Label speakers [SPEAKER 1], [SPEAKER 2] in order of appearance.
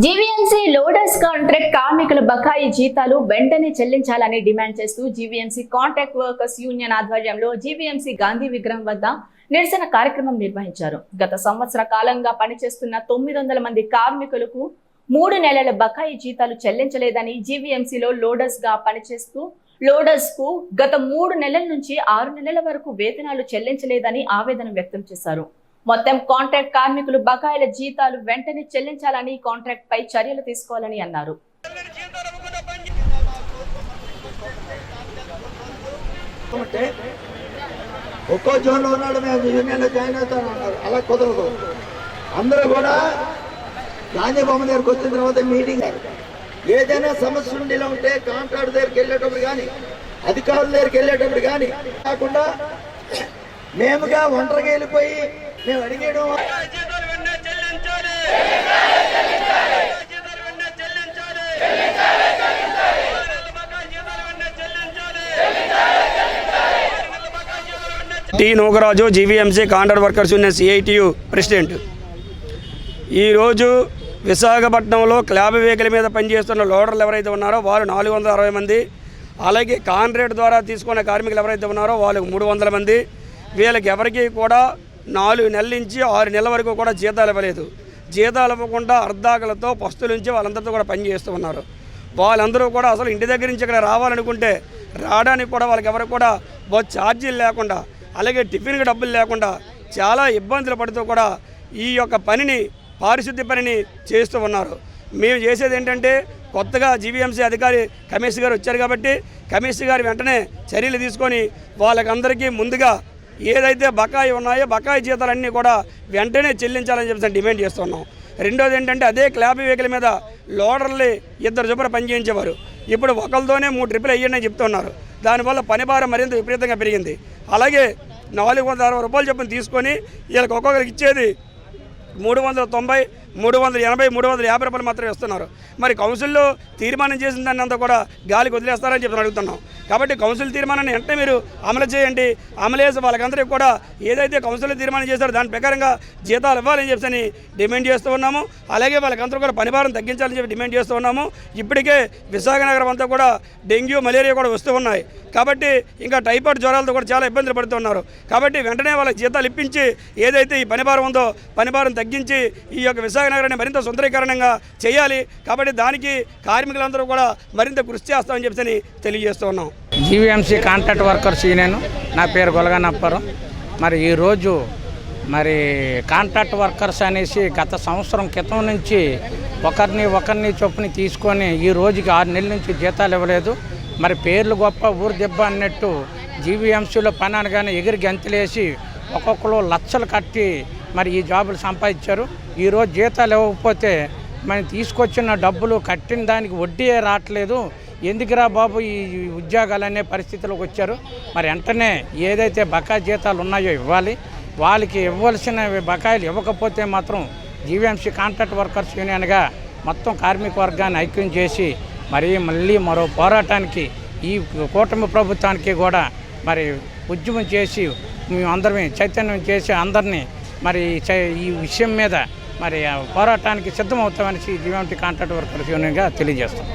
[SPEAKER 1] GVMC loaders contract కార్మికుల బకాయి జీతాలు వెంటనే చెల్లించాలని డిమాండ్ చేస్తూ జీవీఎంసీ కాంట్రాక్ట్ వర్కర్స్ యూనియన్ ఆధ్వర్యంలో జీవీఎంసీ గాంధీ విగ్రహం వద్ద నిరసన కార్యక్రమం నిర్వహించారు. గత సంవత్సర కాలంగా పనిచేస్తున్న తొమ్మిది వందల మంది కార్మికులకు మూడు నెలల బకాయి జీతాలు చెల్లించలేదని జీవీఎంసీలో లోడర్స్గా పనిచేస్తూ లోడర్స్కు గత మూడు నెలల నుంచి ఆరు నెలల వరకు వేతనాలు చెల్లించలేదని ఆవేదన వ్యక్తం చేశారు. మొత్తం కాంట్రాక్ట్ కార్మికులు బకాయిల జీతాలు వెంటనే చెల్లించాలని కాంట్రాక్ట్ పై చర్యలు తీసుకోవాలని అన్నారు.
[SPEAKER 2] ఒక్కో జోన్లో ఉన్నాడు మేము యూనియన్లో జాయిన్ అవుతాను అన్నారు అలా కుదరదు. అందరూ కూడా గాంధీ బొమ్మ దగ్గరికి వచ్చిన తర్వాత మీటింగ్ ఏదైనా సమస్య ఉండి ఇలా ఉంటే కాంట్రాక్ట్ దగ్గరికి వెళ్ళేటప్పుడు కానీ అధికారుల దగ్గరికి వెళ్ళేటప్పుడు కానీ కాకుండా మేముగా ఒంటరిగా వెళ్ళిపోయి మేము అడిగేయడం
[SPEAKER 3] T Nagaraju GVMC contract workers union CITU president. ఈరోజు విశాఖపట్నంలో క్లాబ్ వెహికల్ మీద పనిచేస్తున్న లోడర్లు ఎవరైతే ఉన్నారో వారు నాలుగు వందల అరవై మంది. అలాగే కాంట్రాక్ట్ ద్వారా తీసుకున్న కార్మికులు ఎవరైతే ఉన్నారో వాళ్ళకి మూడు వందల మంది. వీళ్ళకి ఎవరికి కూడా నాలుగు నెలల నుంచి ఆరు నెలల వరకు కూడా జీతాలు ఇవ్వలేదు. జీతాలు ఇవ్వకుండా అర్ధాకలతో పస్తుల నుంచి వాళ్ళందరితో కూడా పని చేస్తూ ఉన్నారు. వాళ్ళందరూ కూడా అసలు ఇంటి దగ్గర నుంచి ఇక్కడ రావాలనుకుంటే రావడానికి కూడా వాళ్ళకి ఎవరికి కూడా బస్ ఛార్జీలు లేకుండా అలాగే టిఫిన్కి డబ్బులు లేకుండా చాలా ఇబ్బందులు పడుతూ కూడా ఈ యొక్క పనిని పారిశుద్ధ్య పనిని చేస్తూ ఉన్నారు. మేము చేసేది ఏంటంటే కొత్తగా జీవీఎంసీ అధికారి కమిషనర్ గారు వచ్చారు కాబట్టి కమిషనర్ గారు వెంటనే చర్యలు తీసుకొని వాళ్ళకందరికీ ముందుగా ఏదైతే బకాయి ఉన్నాయో బకాయి జీతాలన్నీ కూడా వెంటనే చెల్లించాలని చెప్పి డిమాండ్ చేస్తున్నాం. రెండోది ఏంటంటే అదే క్లాబ్ వెహికల్ మీద లోడర్లు ఇద్దరు చొప్పున పనిచేయించేవారు. ఇప్పుడు ఒకరితోనే మూడు ట్రిపులు అయ్యండి అని చెప్తున్నారు. దానివల్ల పని భారం మరింత విపరీతంగా పెరిగింది. అలాగే నాలుగు వందల అరవై రూపాయలు చొప్పున తీసుకొని వీళ్ళకి ఒక్కొక్కరికి ఇచ్చేది మూడు వందల తొంభై మూడు వందల ఎనభై మూడు వందల యాభై రూపాయలు మాత్రమే ఇస్తున్నారు. మరి కౌన్సిల్లో తీర్మానం చేసిన దాన్ని అంతా కూడా గాలికి వదిలేస్తారని చెప్పి అడుగుతున్నాం. కాబట్టి కౌన్సిల్ తీర్మానాన్ని వెంటనే మీరు అమలు చేయండి. అమలు చేసి వాళ్ళకందరికీ కూడా ఏదైతే కౌన్సిల్ తీర్మానం చేశారో దాని ప్రకారంగా జీతాలు ఇవ్వాలని చెప్పని డిమాండ్ చేస్తూ ఉన్నాము. అలాగే వాళ్ళకందరూ కూడా పనిభారం తగ్గించాలని చెప్పి డిమాండ్ చేస్తూ ఉన్నాము. ఇప్పటికే విశాఖ నగరం అంతా కూడా డెంగ్యూ మలేరియా కూడా వస్తూ ఉన్నాయి. కాబట్టి ఇంకా టైఫాయిడ్ జ్వరాలతో కూడా చాలా ఇబ్బందులు పడుతున్నారు కాబట్టి వెంటనే వాళ్ళకి జీతాలు ఇప్పించి ఏదైతే ఈ పనిభారం ఉందో పనిభారం తగ్గించి ఈ యొక్క విశాఖ నగరాన్ని మరింత సుందరీకరణంగా చేయాలి. కాబట్టి దానికి కార్మికులందరూ కూడా మరింత కృషి చేస్తామని చెప్పి తెలియజేస్తూ ఉన్నాం.
[SPEAKER 4] జీవీఎంసీ కాంట్రాక్ట్ వర్కర్స్ యూనియన్ నా పేరు గొలగనప్పరం. మరి ఈరోజు మరి కాంట్రాక్ట్ వర్కర్స్ అనేసి గత సంవత్సరం క్రితం నుంచి ఒకరిని ఒకరిని చొప్పుని తీసుకొని ఈ రోజుకి ఆరు నెలల నుంచి జీతాలు ఇవ్వలేదు. మరి పేర్లు గొప్ప ఊరు దెబ్బ అన్నట్టు జీవీఎంసీలో పని అనగానే ఎగిరి గంతులేసి ఒక్కొక్కరు లక్షలు కట్టి మరి ఈ జాబులు సంపాదించారు. ఈరోజు జీతాలు ఇవ్వకపోతే మనం తీసుకొచ్చిన డబ్బులు కట్టిన దానికి వడ్డీ రావట్లేదు. ఎందుకురా బాబు ఈ ఉద్యోగాలు అనే పరిస్థితిలోకి వచ్చారు. మరి వెంటనే ఏదైతే బకాయి జీతాలు ఉన్నాయో ఇవ్వాలి. వాళ్ళకి ఇవ్వాల్సిన బకాయిలు ఇవ్వకపోతే మాత్రం జీవీఎంసీ కాంట్రాక్ట్ వర్కర్స్ యూనియన్గా మొత్తం కార్మిక వర్గాన్ని ఐక్యం చేసి మరి మళ్ళీ మరో పోరాటానికి ఈ కూటమి ప్రభుత్వానికి కూడా మరి ఉద్యమం చేసి మేమందరం చైతన్యం చేసి అందరినీ మరి ఈ విషయం మీద మరి ఆ పోరాటానికి సిద్ధమవుతామని జీవీఎంసీ కాంట్రాక్ట్ వర్కర్స్ యూనియన్గా తెలియజేస్తాం